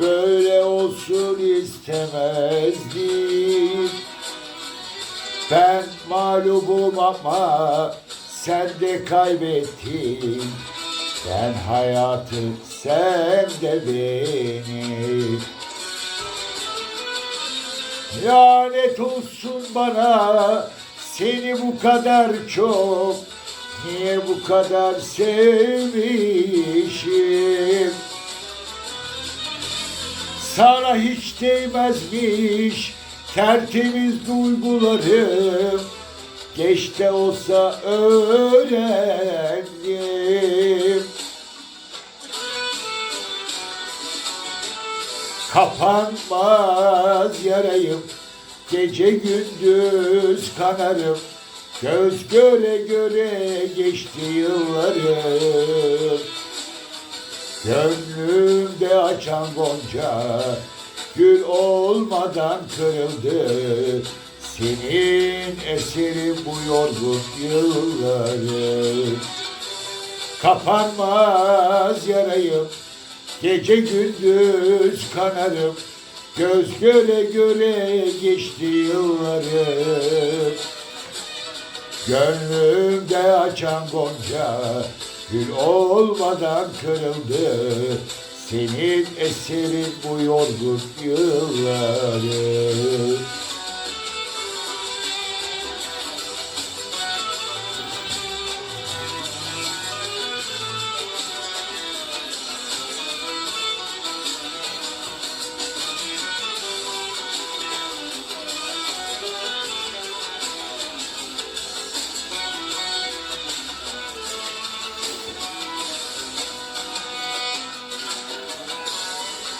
Böyle olsun istemezdim. Ben mağlubum ama sen de kaybettin. Ben hayatı sen de beni Lanet olsun bana seni bu kadar çok Niye bu kadar sevmişim Sana hiç değmezmiş tertemiz duygularım. Geç de olsa öğrendim. Kapanmaz yarayım Gece gündüz kanarım. Göz göre göre geçti yıllarım Gönlümde açan gonca Gül olmadan kırıldı. Senin eserin bu yorgun yıllarım Kapanmaz yarayım Gece gündüz kanarım. Göz göre göre geçti yıllarım Gönlümde açan gonca Gül olmadan kırıldı. Senin eserin bu yorgun yıllarım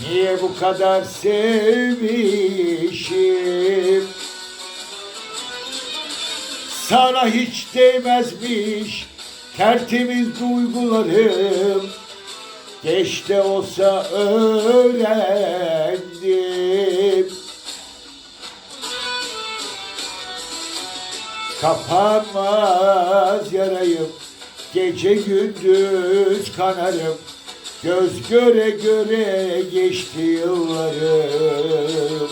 Niye bu kadar sevmişim? Sana hiç değmezmiş tertemiz duygularım. Geç de olsa öğrendim. Kapanmaz yarayım Gece gündüz kanarım Göz göre göre geçti yıllarım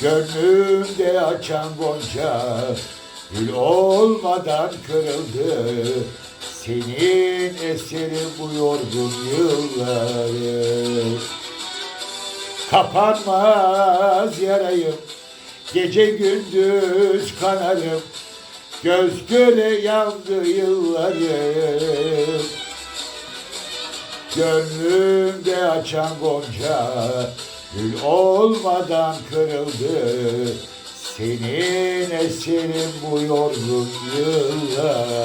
Gönlümde açan gonca Gül olmadan kırıldı. Senin eserin bu yorgun yıllarım Kapanmaz yarayım Gece gündüz kanarım. Göz göre yandı yıllarım Gönlümde açan gonca Gül olmadan kırıldı. Senin eserin bu yorgun yıllarım